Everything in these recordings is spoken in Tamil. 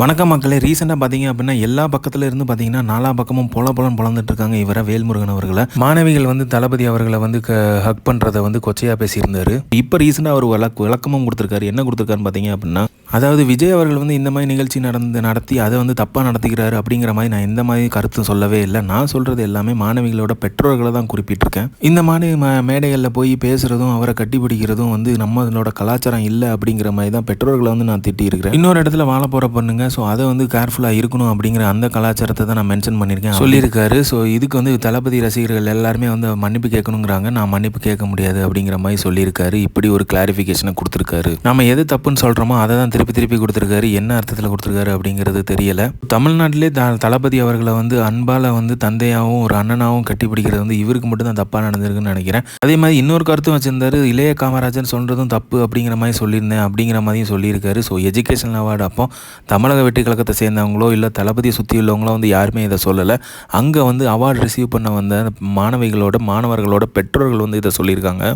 வணக்கம் மக்களே. ரீசெண்டாக பார்த்தீங்க அப்படின்னா எல்லா பக்கத்துல இருந்து பார்த்தீங்கன்னா நாலா பக்கமும் பொல பொலம் பொழந்துட்டு இருக்காங்க இவரை வேல்முருகன் அவர்களை. மாணவிகள் வந்து தளபதி அவர்களை வந்து ஹக் பண்ணுறதை வந்து கொச்சையாக பேசியிருந்தாரு. இப்போ ரீசெண்டாக அவர் விளக்கு விளக்கமும் கொடுத்துருக்காரு. என்ன கொடுத்துருக்காருன்னு பார்த்தீங்க அப்படின்னா அதாவது விஜய் அவர்கள் வந்து இந்த மாதிரி நிகழ்ச்சி நடந்து நடத்தி அதை வந்து தப்பாக நடத்திக்கிறாரு அப்படிங்கிற மாதிரி நான் எந்த மாதிரி கருத்தும் சொல்லவே இல்லை. நான் சொல்கிறது எல்லாமே மாணவிகளோட பெற்றோர்களை தான் குறிப்பிட்டிருக்கேன். இந்த மாதிரி ம மேடைகளில் போய் பேசுகிறதும் அவரை கட்டிப்பிடிக்கிறதும் வந்து நம்மளோட கலாச்சாரம் இல்லை அப்படிங்கிற மாதிரி தான் பெற்றோர்களை வந்து நான் திட்டியிருக்கிறேன். இன்னொரு இடத்துல வாழ போகிற பொண்ணுங்க ஸோ அதை வந்து கேர்ஃபுல்லாக இருக்கணும் அப்படிங்கிற அந்த கலாச்சாரத்தை தான் நான் மென்ஷன் பண்ணியிருக்கேன். சொல்லியிருக்காரு. ஸோ இதுக்கு வந்து தளபதி ரசிகர்கள் எல்லாருமே வந்து மன்னிப்பு கேட்கணுங்கிறாங்க. நான் மன்னிப்பு கேட்க முடியாது அப்படிங்கிற மாதிரி சொல்லியிருக்காரு. இப்படி ஒரு கிளாரிஃபிகேஷனை கொடுத்துருக்காரு. நம்ம எது தப்புன்னு சொல்கிறோமோ அதை தான் திருப்பி திருப்பி கொடுத்துருக்காரு. என்ன அர்த்தத்தில் கொடுத்துருக்காரு அப்படிங்கிறது தெரியல. தமிழ்நாட்டிலே த தளபதி அவர்களை வந்து அன்பால் வந்து தந்தையாகவும் ஒரு அண்ணனாகவும் கட்டிப்பிடிக்கிறது வந்து இவருக்கு மட்டும் தான் தப்பாக நடந்திருக்குன்னு நினைக்கிறேன். அதே மாதிரி இன்னொரு கருத்தும் வச்சிருந்தாரு. இளைய காமராஜன் சொல்கிறதும் தப்பு அப்படிங்கிற மாதிரி சொல்லியிருந்தேன் அப்படிங்கிற மாதிரியும் சொல்லியிருக்காரு. ஸோ எஜுகேஷன் அவார்டு அப்போ தமிழக வெற்றி கழகத்தை சேர்ந்தவங்களோ இல்லை தளபதியை சுற்றி உள்ளவங்களோ வந்து யாருமே இதை சொல்லலை. அங்கே வந்து அவார்டு ரிசீவ் பண்ண வந்த மாணவிகளோட மாணவர்களோட பெற்றோர்கள் வந்து இதை சொல்லியிருக்காங்க.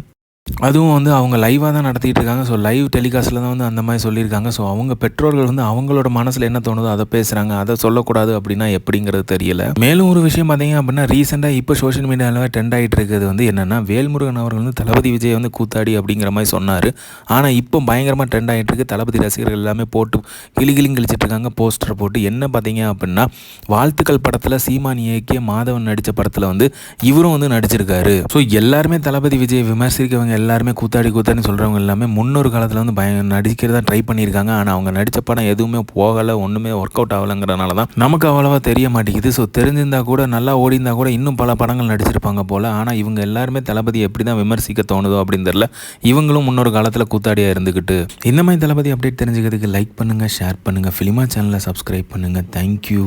அதுவும் வந்து அவங்க லைவாக தான் நடத்திட்டு இருக்காங்க. ஸோ லைவ் டெலிகாஸ்ட்டில் தான் வந்து அந்த மாதிரி சொல்லியிருக்காங்க. ஸோ அவங்க பெற்றோர்கள் வந்து அவங்களோட மனசில் என்ன தோணுதோ அதை பேசுகிறாங்க அதை சொல்லக்கூடாது அப்படின்னா எப்படிங்கிறது தெரியல. மேலும் ஒரு விஷயம் பார்த்தீங்க அப்படின்னா ரீசெண்டாக இப்போ சோஷியல் மீடியாவில் ட்ரெண்ட் ஆகிட்டு இருக்கிறது வந்து என்னென்னா வேல்முருகன் அவர்கள் வந்து தளபதி விஜய் வந்து கூத்தாடி அப்படிங்கிற மாதிரி சொன்னார். ஆனால் இப்போ பயங்கரமாக ட்ரெண்ட் ஆகிட்டு இருக்கு. தளபதி ரசிகர்கள் எல்லாமே போட்டு கிளி கிளிங் கழிச்சிட்டு இருக்காங்க. போஸ்டர் போட்டு என்ன பார்த்தீங்க அப்படின்னா வாழ்த்துக்கள் படத்தில் சீமான் இயக்கிய மாதவன் நடித்த படத்தில் வந்து இவரும் வந்து நடிச்சிருக்காரு. ஸோ எல்லாருமே தளபதி விஜய் விமர்சிக்கவங்க எல்லாருமே கூத்தாடி கூத்தாடினு சொல்கிறவங்க எல்லாமே முன்னொரு காலத்தில் வந்து பய நடிக்கிறதா ட்ரை பண்ணியிருக்காங்க. ஆனால் அவங்க நடித்த படம் எதுவுமே போகலை ஒன்றுமே ஒர்க் அவுட் ஆகலைங்கிறனால தான் நமக்கு அவ்வளோவா தெரிய மாட்டேங்குது. ஸோ தெரிஞ்சிருந்தா கூட நல்லா ஓடிந்தா கூட இன்னும் பல படங்கள் நடிச்சிருப்பாங்க போல். ஆனால் இவங்க எல்லாருமே தளபதி எப்படி தான் விமர்சிக்க தோணுதோ அப்படின்னு தெரில இவங்களும் முன்னொரு காலத்தில் கூத்தாடியாக இருந்துக்கிட்டு இந்த மாதிரி தளபதி அப்டேட் தெரிஞ்சுக்கிறதுக்கு லைக் பண்ணுங்கள் ஷேர் பண்ணுங்கள் ஃபிலிமா சேனலை சப்ஸ்கிரைப் பண்ணுங்கள் தேங்க்யூ